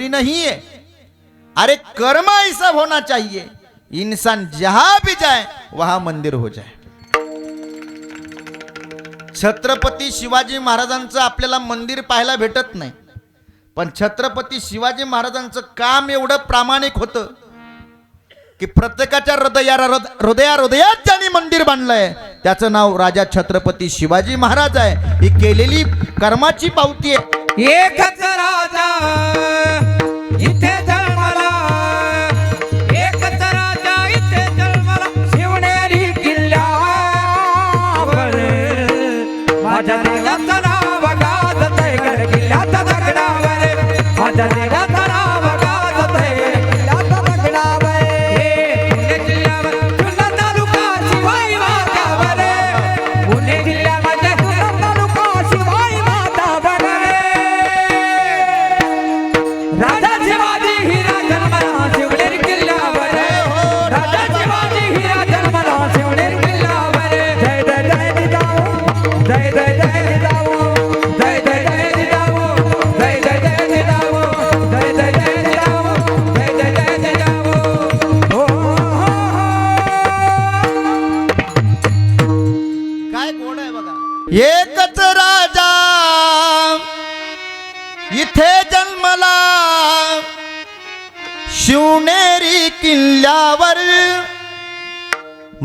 जरूरी नहीं है। अरे कर्म ऐसा होना चाहिए। इंसान जहां भी जाए वहां मंदिर हो जाए। छत्रपती शिवाजी महाराजांचं आपल्याला मंदिर पाहायला भेटत नाही. पण छत्रपती शिवाजी महाराजांचं काम एवढं प्रामाणिक होतं की प्रत्येकाच्या हृदया हृदया हृदयात ज्यांनी मंदिर बांधलंय त्याचं नाव राजा छत्रपती शिवाजी महाराज आहे. ही केलेली कर्माची पावती आहे. एकच राजा.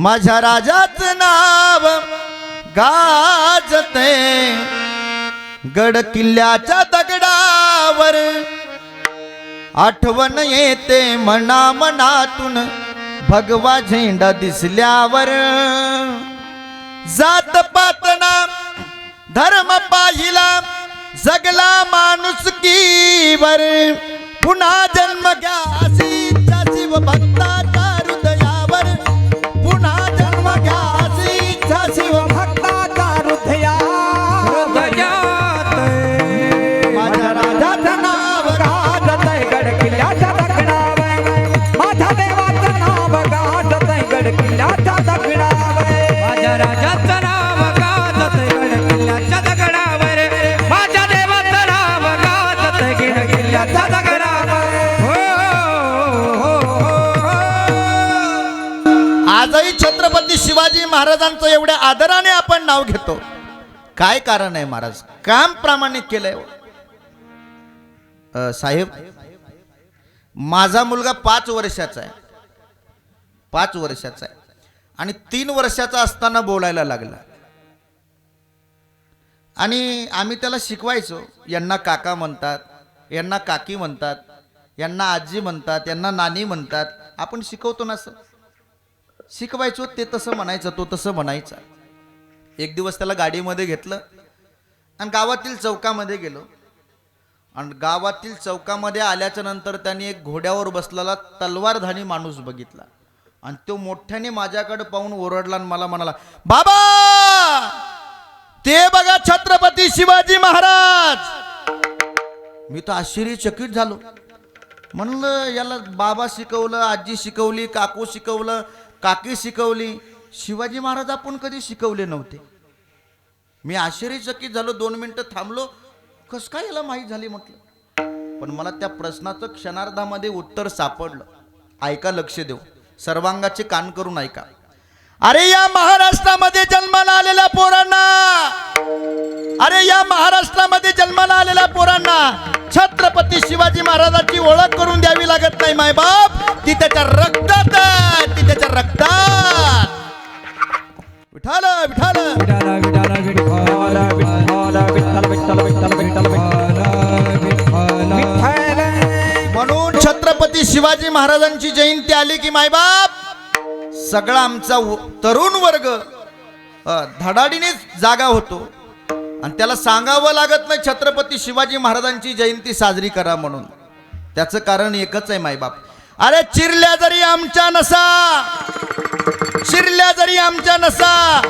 माझ्या राजाचं नाव गाजते. गड किल्ल्याच्या दगडावर आठवण येते मना मनातून भगवा झेंडा दिसल्यावर जात पातना धर्म पाहिला. जगला माणूस कीवर. पुन्हा जन्म घ्या. शिव भक्ता आदराने आपण नाव घेतो. काय कारण आहे महाराज? काम प्रामाणिक केलंय. साहेब माझा मुलगा पाच वर्षाचा आहे. पाच वर्षाचा आहे. आणि तीन वर्षाचा असताना बोलायला लागला. आणि आम्ही त्याला शिकवायचो. यांना काका म्हणतात यांना काकी म्हणतात यांना आजी म्हणतात यांना नानी म्हणतात. आपण शिकवतो ना सर शिकवायचो ते तसं म्हणायचं तो तसं म्हणायचा. एक दिवस त्याला गाडीमध्ये घेतलं आणि गावातील चौकामध्ये गेलो. आणि गावातील चौकामध्ये आल्याच्यानंतर त्यांनी एक घोड्यावर बसलेला तलवारधानी माणूस बघितला. आणि तो मोठ्याने माझ्याकडे पाहून ओरडला आणि मला म्हणाला बाबा ते बघा छत्रपती शिवाजी महाराज. मी तर आश्चर्यचकित झालो. म्हणलं याला बाबा शिकवलं आजी शिकवली काकू शिकवलं काकी शिकवली शिवाजी महाराज आपण कधी शिकवले नव्हते. मी आश्चर्यचकित झालो दोन मिनटं थांबलो. कस काय याला माहीत झाली म्हटलं? पण मला त्या प्रश्नाचं क्षणार्धामध्ये उत्तर सापडलं. ऐका लक्ष देऊ. सर्वांगाचे कान करून ऐका. अरे या महाराष्ट्रामध्ये जन्माला आलेल्या पोरांना! अरे या महाराष्ट्रामध्ये जन्माला आलेल्या पोरांना छत्रपती शिवाजी महाराजांची ओळख करून द्यावी लागत नाही मायबाप. ती त्याच्या रक्तात ती त्याच्या रक्तात. विठाल विठाल. विठाला विठाला विठ्ठला विठ्ठला विठ्ठल विठ्ठल विठ्ठल विठ्ठल विठ्ठल. म्हणून छत्रपती शिवाजी महाराजांची जयंती आली की मायबाप सगळा आमचा तरुण वर्ग अ, धडाडीने जागा होतो. आणि त्याला सांगावं लागत नाही छत्रपती शिवाजी महाराजांची जयंती साजरी करा म्हणून. त्याचं कारण एकच आहे मायबाप. अरे चिरल्या जरी आमच्या नसा शिरल्या जरी आमच्या नसा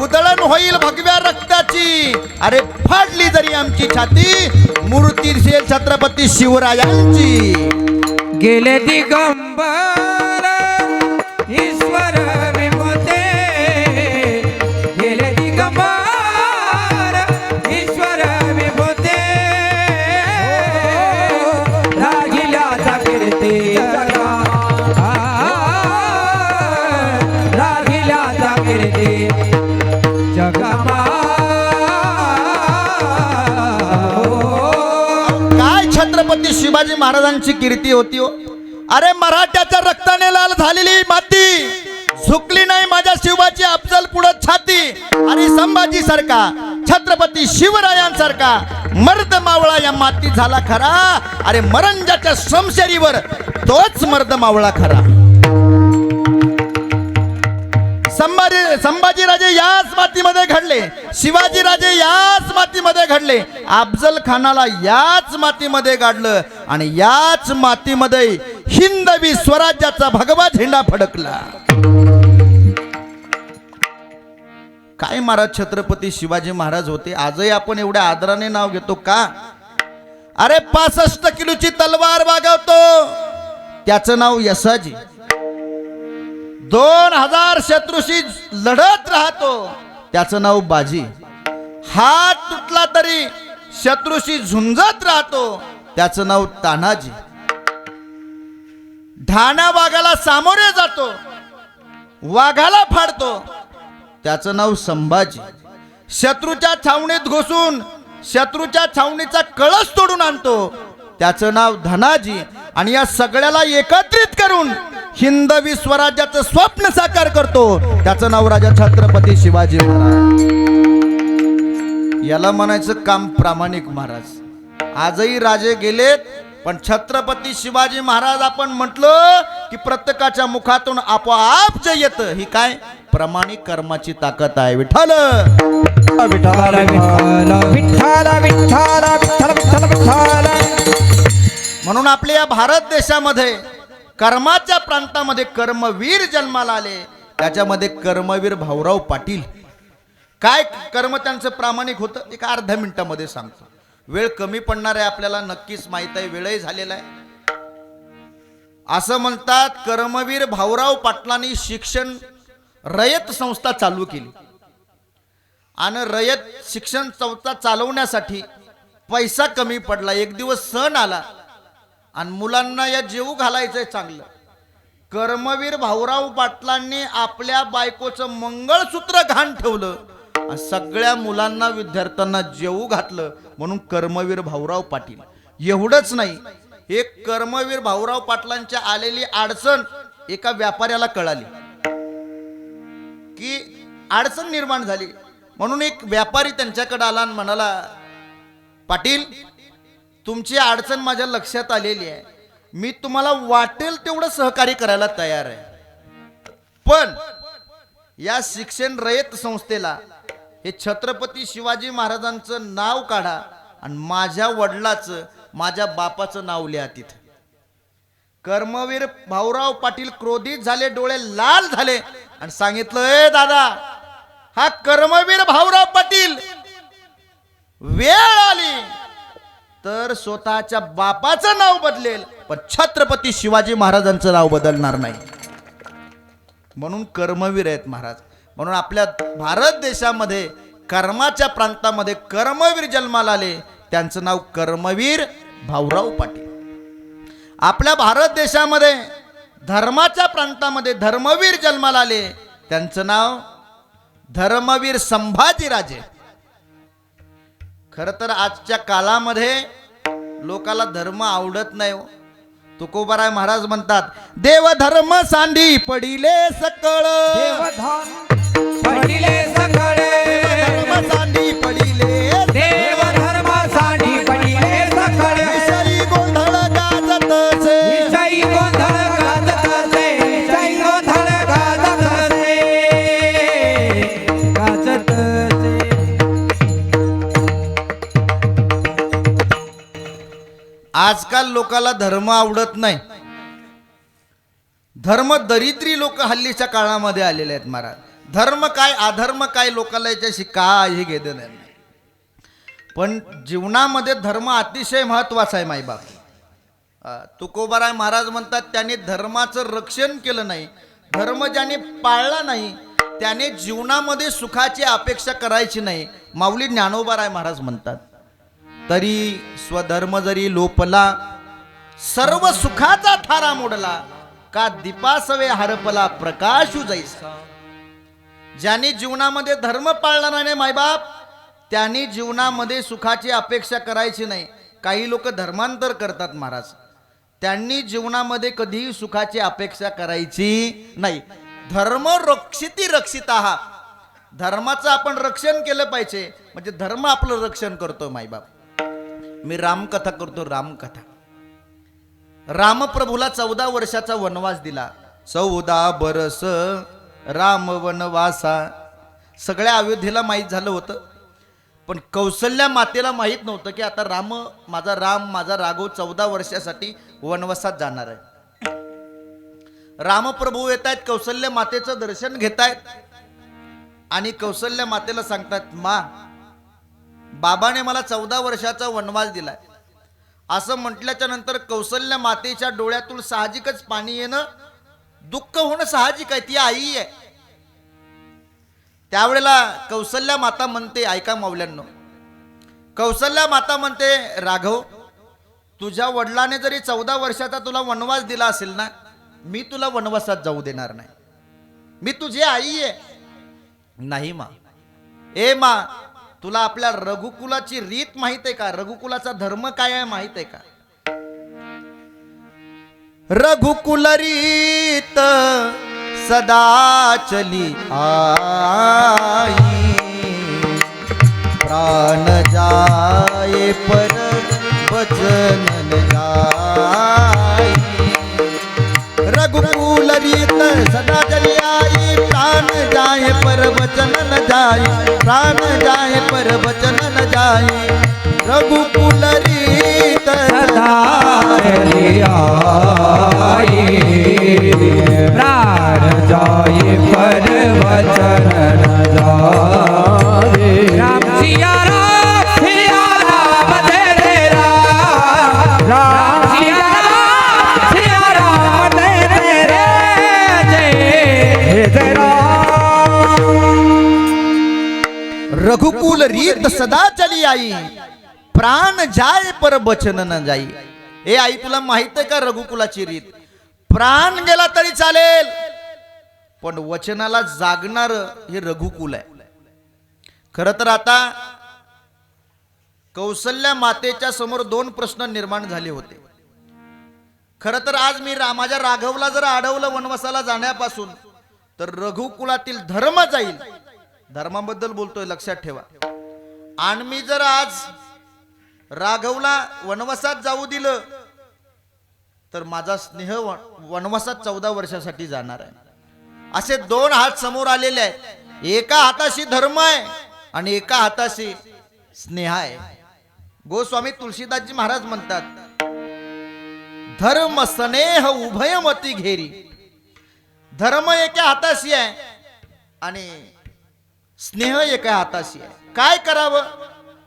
उदळण होईल भगव्या रक्ताची. अरे फाडली जरी आमची छाती मूर्ती छत्रपती शिवरायांची. गेले दिगंबर. शिवाजी महाराजांची कीर्ती होती हो. अरे मराठ्याच्या रक्ताने लाल झालेली माती. झुकली नाही माझ्या शिवाची अफजल पुढं छाती. आणि संभाजी सारखा छत्रपती शिवरायांसारखा मर्द मावळा या माती झाला खरा. अरे मरंजाच्या शमशेरीवर तोच मर्द मावळा खरा. संभाजी संभाजीराजे याच मातीमध्ये घडले. शिवाजीराजे याच मातीमध्ये घडले. अफजल खानाला याच मातीमध्ये गाडलं आणि याच मातीमध्ये हिंदवी स्वराज्याचा भगवा झेंडा फडकला. काय महाराज छत्रपती शिवाजी महाराज होते? आजही आपण एवढ्या आदराने नाव घेतो का? अरे पासष्ट किलोची तलवार वागवतो. त्याचं नाव यसाजी. दोन हजार शत्रूशी लढत राहतो. त्याचं नाव बाजी. हात तुटला तरी शत्रूशी झुंजत राहतो. त्याचं नाव तानाजी. ढाण्या वाघाला सामोरे जातो. वाघाला फाडतो. त्याचं नाव संभाजी. शत्रूच्या छावणीत घुसून शत्रूच्या छावणीचा कळस तोडून आणतो. त्याचं नाव धनाजी. आणि या सगळ्याला एकत्रित करून हिंदवी स्वराज्याचं स्वप्न साकार करतो. त्याचं नाव राजा छत्रपती शिवाजी महाराज. याला म्हणायचं काम प्रामाणिक महाराज. आजही राजे गेलेत पण छत्रपती शिवाजी महाराज आपण म्हटलं की प्रत्येकाच्या मुखातून आपोआप जे येतं. ही काय? प्रामाणिक कर्माची ताकद आहे. विठ्ठल विठ्ठल विठ्ठल विठ्ठल विठ्ठल विठ्ठल. म्हणून आपल्या या भारत देशामध्ये कर्माच्या प्रांतामध्ये कर्मवीर जन्माला आले. त्याच्यामध्ये कर्मवीर भाऊराव पाटील. काय कर्म त्यांचं प्रामाणिक होतं? एक अर्ध्या मिनिटामध्ये सांगतो. वेळ कमी पडणार आहे आपल्याला नक्कीच माहीत आहे वेळही झालेला आहे. असं म्हणतात कर्मवीर भाऊराव पाटलांनी शिक्षण रयत संस्था चालू केली. आणि रयत शिक्षण संस्था चालवण्यासाठी पैसा कमी पडला. एक दिवस सण आला. आणि मुलांना या जेवू घालायचंय चांगलं. कर्मवीर भाऊराव पाटलांनी आपल्या बायकोचं मंगळसूत्र घाण ठेवलं सगळ्या मुलांना विद्यार्थ्यांना जेवू घातलं म्हणून कर्मवीर भाऊराव पाटील. एवढंच नाही हे कर्मवीर भाऊराव पाटलांच्या आलेली अडचण एका व्यापाऱ्याला कळाली. की अडचण निर्माण झाली. म्हणून एक व्यापारी त्यांच्याकडे आला आणि म्हणाला पाटील तुमची अडचण माझ्या लक्षात आलेली आहे. मी तुम्हाला वाटेल तेवढं सहकार्य करायला तयार आहे. पण या शिक्षण रयत संस्थेला हे छत्रपती शिवाजी महाराजांचं नाव काढा आणि माझ्या वडिलाचं माझ्या बापाचं नाव लिहा तिथं. कर्मवीर भाऊराव पाटील क्रोधित झाले डोळे लाल झाले आणि सांगितलं ए दादा हा कर्मवीर भाऊराव पाटील वेळ आली. तर स्वतःच्या बापाचं नाव बदलेल पण छत्रपती शिवाजी महाराजांचं नाव बदलणार नाही. म्हणून कर्मवीर आहेत महाराज. म्हणून आपल्या भारत देशामध्ये कर्माच्या प्रांतामध्ये कर्मवीर जन्माला आले त्यांचं नाव कर्मवीर भाऊराव पाटील. आपल्या भारत देशामध्ये धर्माच्या प्रांतामध्ये धर्मवीर जन्माला आले त्यांचं नाव धर्मवीर संभाजीराजे. खर तर आजच्या काळामध्ये लोकाला धर्म आवडत नाही हो. तुकोबाराय महाराज म्हणतात देव धर्म सांडी पडिले सकळ. देवधर्म पडिले लोकाला धर्म आवडत नाही. धर्म दरिद्री लोक हल्लीच्या काळामध्ये आलेले आहेत महाराज. धर्म काय अधर्म काय लोकाला याच्याशी काही घेणं नाही. पण जीवनामध्ये धर्म अतिशय महत्त्वाचा आहे माईबाप. तुकोबाराय महाराज म्हणतात त्याने धर्माचं रक्षण केलं नाही. धर्म ज्याने पाळला नाही त्याने जीवनामध्ये सुखाची अपेक्षा करायची नाही. माऊली ज्ञानोबाराय महाराज म्हणतात तरी स्वधर्म जरी लोपला सर्व सुखाचा थारा मोडला. का दीपासवे हरपला प्रकाश जैसा. ज्यांनी जीवनामध्ये धर्म पाळला नाही मायबाप त्यांनी जीवनामध्ये सुखाची अपेक्षा करायची नाही. काही लोक धर्मांतर करतात महाराज. त्यांनी जीवनामध्ये कधीही सुखाची अपेक्षा करायची नाही. धर्म रक्षिती रक्षित आहात धर्माचं आपण रक्षण केलं पाहिजे. म्हणजे धर्म आपलं रक्षण करतो मायबाप. मी रामकथा करतो रामकथा. रामप्रभूला चौदा वर्षाचा वनवास दिला. चौदा बरस राम वनवासा. सगळ्या अयोध्येला माहीत झालं होतं. पण कौशल्या मातेला माहीत नव्हतं की आता राम माझा राम माझा राघव चौदा वर्षासाठी वनवासात जाणार आहे. रामप्रभू येत आहेत कौशल्य मातेचं दर्शन घेत आहेत आणि कौशल्य मातेला सांगतात मा बाबाने मला चौदा वर्षाचा वनवास दिलाय. असं म्हटल्याच्या नंतर कौशल्य मातेच्या डोळ्यातून साहजिकच पाणी येणं दुःख होणं साहजिक आहे ती आई आहे. त्यावेळेला कौशल्या माता म्हणते ऐका मावल्यांनो कौशल्या माता म्हणते राघव तुझ्या वडिलाने जरी चौदा वर्षाचा तुला वनवास दिला असेल ना मी तुला वनवासात जाऊ देणार नाही. मी तुझी आई आहे. नाही मा. ए मा तुला आपल्या रघुकुलाची रीत माहीत आहे का? रघुकुलाचा धर्म काय आहे माहीत आहे का? रघुकुल रीत सदा चली आई. प्राण जाए पर वचन प्राण जाए पर वचन न जाए, प्राण जाए पर वचन न जाए। आई प्राण जाए पर वचन न जाए। राम सिया रघुकुल रीत सदा चली आई. प्राण जाय पर बचन न जाई. हे आई तुला माहीत आहे का रघुकुलाची रीत? प्राण गेला तरी चालेल पण वचनाला जागणार हे रघुकुल आहे. खर तर आता कौशल्या मातेच्या समोर दोन प्रश्न निर्माण झाले होते. खर तर आज मी रा- माझ्या राघवला जर अडवलं वनवासाला जाण्यापासून तर रघुकुलातील धर्म जाईल. धर्माबद्दल बोलतोय लक्षात ठेवा. आणि मी जर आज राघवला वनवासात जाऊ दिलं तर माझा स्नेह व- वनवासात चौदा वर्षासाठी जाणार आहे. असे दोन हात समोर आलेले आहेत. एका हाताशी धर्म आहे आणि एका हाताशी स्नेह आहे. गोस्वामी तुलसीदासजी महाराज म्हणतात धर्म स्नेह उभयमती घेरी. धर्म एका हाताशी आहे आणि स्नेह एका हाताशी आहे. काय करावं?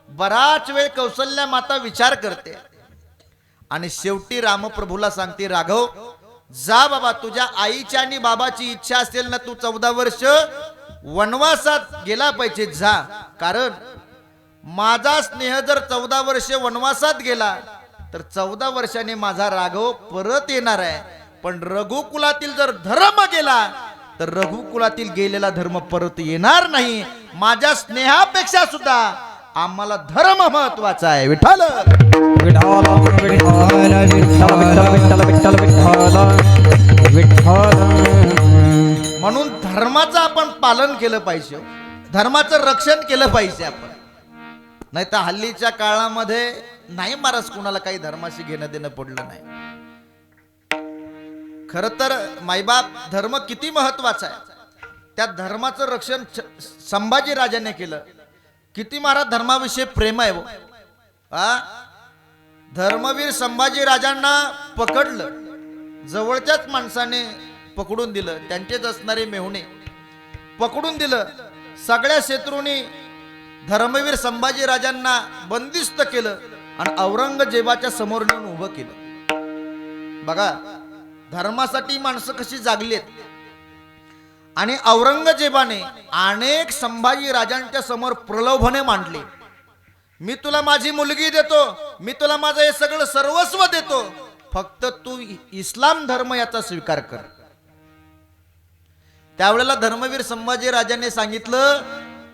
बराच वेळ कौशल्या माता विचार करते. आणि शेवटी रामप्रभूला सांगते राघव जा बाबा तुझ्या आईची आणि बाबाची इच्छा असेल ना तू चौदा वर्ष वनवासात गेला पाहिजे जा. कारण माझा स्नेह जर चौदा वर्ष वनवासात गेला तर चौदा वर्षाने माझा राघव परत येणार आहे. पण रघुकुलातील जर धर्म गेला तर रघुकुलातील गेलेला धर्म परत येणार नाही. माझ्या स्नेहापेक्षा सुद्धा आम्हाला धर्म महत्त्वाचा आहे. विठ्ठल! विठ्ठल विठ्ठल म्हणून धर्माचं आपण पालन केलं पाहिजे हो. धर्माचं रक्षण केलं पाहिजे आपण. नाही तर हल्लीच्या काळामध्ये नाही महाराज कुणाला काही धर्माशी घेणं देणं पडलं नाही. खर तर मायबाप धर्म किती महत्त्वाचा आहे. त्या धर्माचं रक्षण संभाजी राजाने केलं. किती महाराज धर्माविषयी प्रेम आहे हो. आ? धर्मवीर संभाजी राजांना पकडलं. जवळच्याच माणसाने पकडून दिलं. त्यांचेच असणारे मेहुणे. पकडून दिलं. सगळ्या शत्रूंनी धर्मवीर संभाजी राजांना बंदिस्त केलं आणि औरंगजेबाच्या समोर नेऊन उभं केलं. बघा धर्मासाठी माणसं कशी जागलीत? आणि औरंगजेबाने अनेक संभाजी राजांच्या समोर प्रलोभने मांडली. मी तुला माझी मुलगी देतो मी तुला माझं हे सगळं सर्वस्व देतो फक्त तू इस्लाम धर्म याचा स्वीकार कर. त्यावेळेला धर्मवीर संभाजी राजाने सांगितलं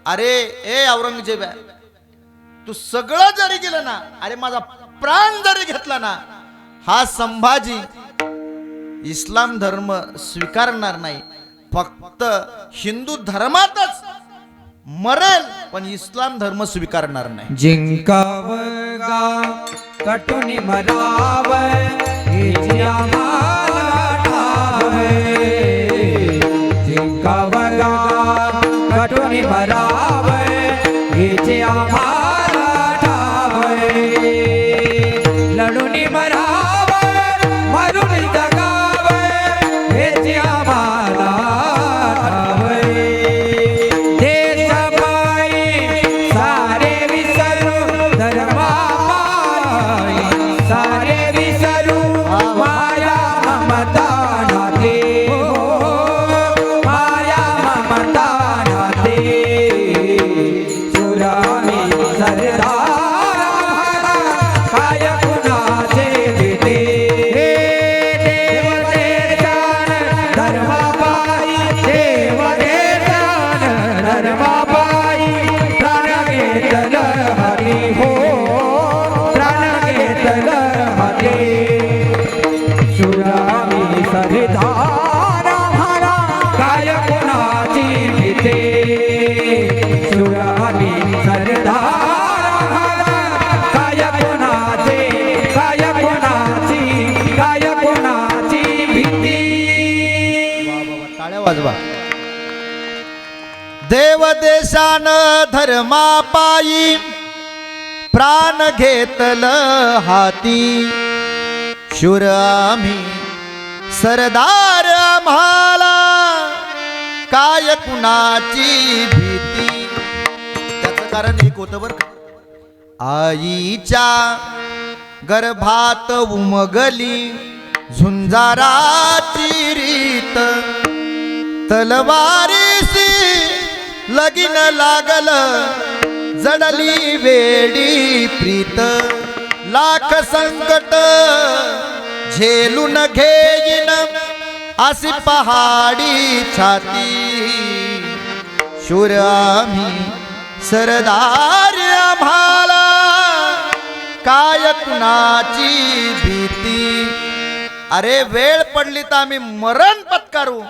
अरे ए औरंगजेबा तू सगळं जरी गेलं ना अरे माझा प्राण जरी घेतला ना हा संभाजी इस्लाम धर्म स्वीकारणार नाही. फक्त हिंदू धर्मातच मरेल पण इस्लाम धर्म स्वीकारणार नाही. जिंकावगा कटुनी मराव जिंकावगा कटुनी मराव धर्मापायी प्राण घेतल हाती. शूर आम्ही सरदार आम्हाला काय कुणाची भीती? त्याचं कारण एक होतं बरं आईच्या गर्भात उमगली झुंजाराची रीत. तलवारीसी लगीन लागल जडली वेडी प्रीत लाख संकट झेलून घेईन अशी पहाडी छाती. शूर आम्ही सरदार आम्हाला काय कुणाची भीती? अरे वेळ पडली तर आम्ही मरण पत्कारू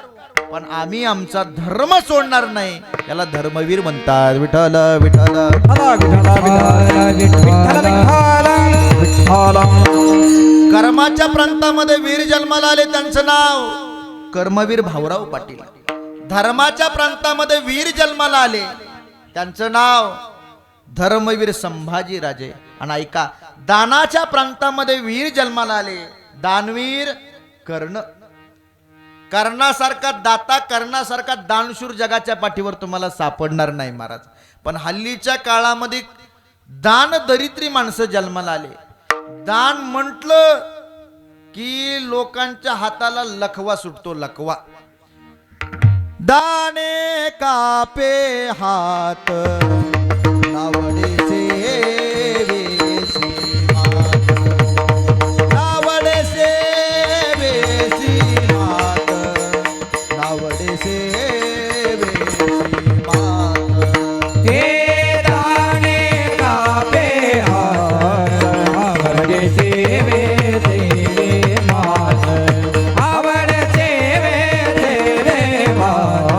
पण आम्ही आमचा धर्म सोडणार नाही. याला धर्मवीर म्हणतात. विठ्ठल विठ्ठल. कर्माच्या प्रांतामध्ये वीर जन्माला आले त्यांचं नाव कर्मवीर भाऊराव पाटील. धर्माच्या प्रांतामध्ये वीर जन्माला आले त्यांचं नाव धर्मवीर संभाजी राजे. आणि ऐका दानाच्या प्रांतामध्ये वीर जन्माला आले. दानवीर कर्ण कर्णासारखा दाता कर्णासारखा दानशूर जगाच्या पाठीवर तुम्हाला सापडणार नाही महाराज. पण हल्लीच्या काळामध्ये दान दरिद्री माणसं जन्माला आले. दान म्हटलं की लोकांच्या हाताला लखवा सुटतो लखवा. दाने कापे हात. আমার